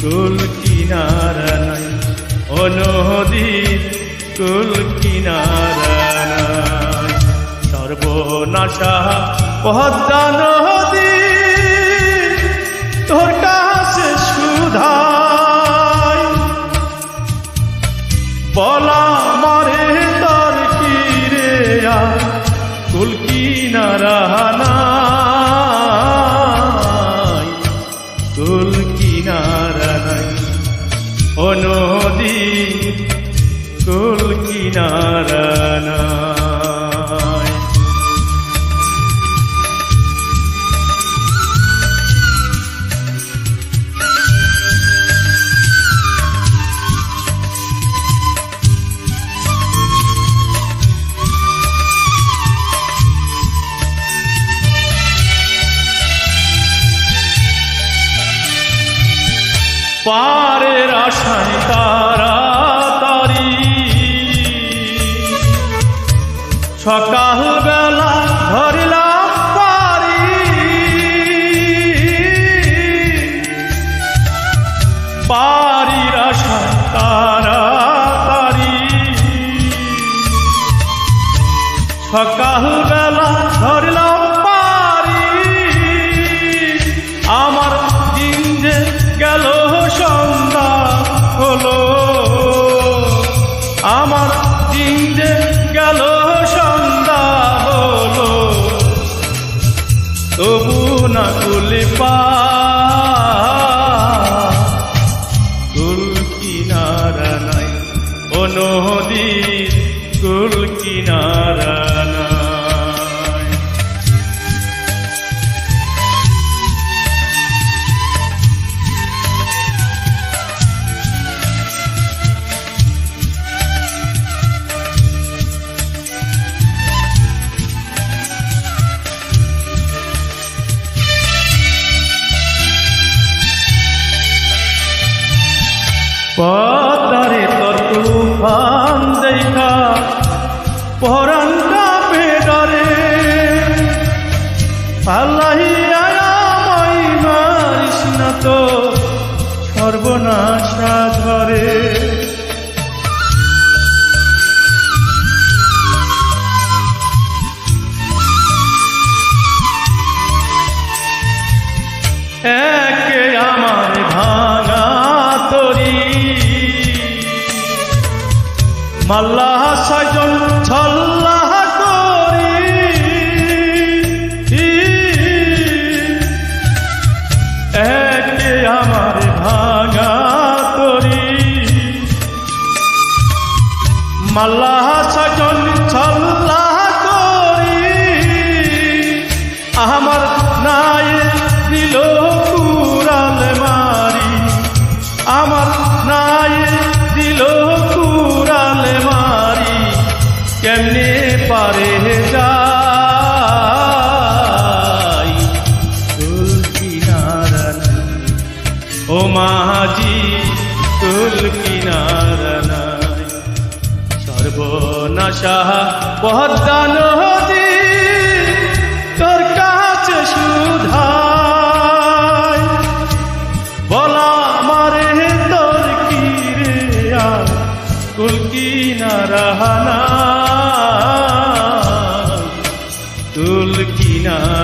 কুল কিনারা নাই ও নদীর কুল কিনারা সর্বনাশা পদ্মা নদী তোর কুল কিনারা সকাল বেলা ধরিলাম পারি। পারির আশায় তাড়াতাড়ি সকাল বেলা ধরলাম পারি। আমার দিন যে গেল সন্ধ্যা। না কুলি কুল কিনারা নাই ও নদীর কুল কিনারা। পদারে তোর তুফান দেখা পরাণ পরানটা পেডরে পাল্লাহিয়া মাই মারিস না তো মাল্লাহ সাজন ছল্লাহ করি। একে আমার ভাঙা তরি মাল্লাহ সাজন ছল্লাহ করি। আমার নাই পারে যাই। কুল কিনারা। ও মাঝি কুল কিনারা নাই। সর্বনাশা পদ্মা নদী তোর কাছে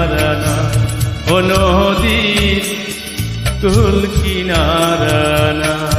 কিনারা ও নদী তুল কিনারা না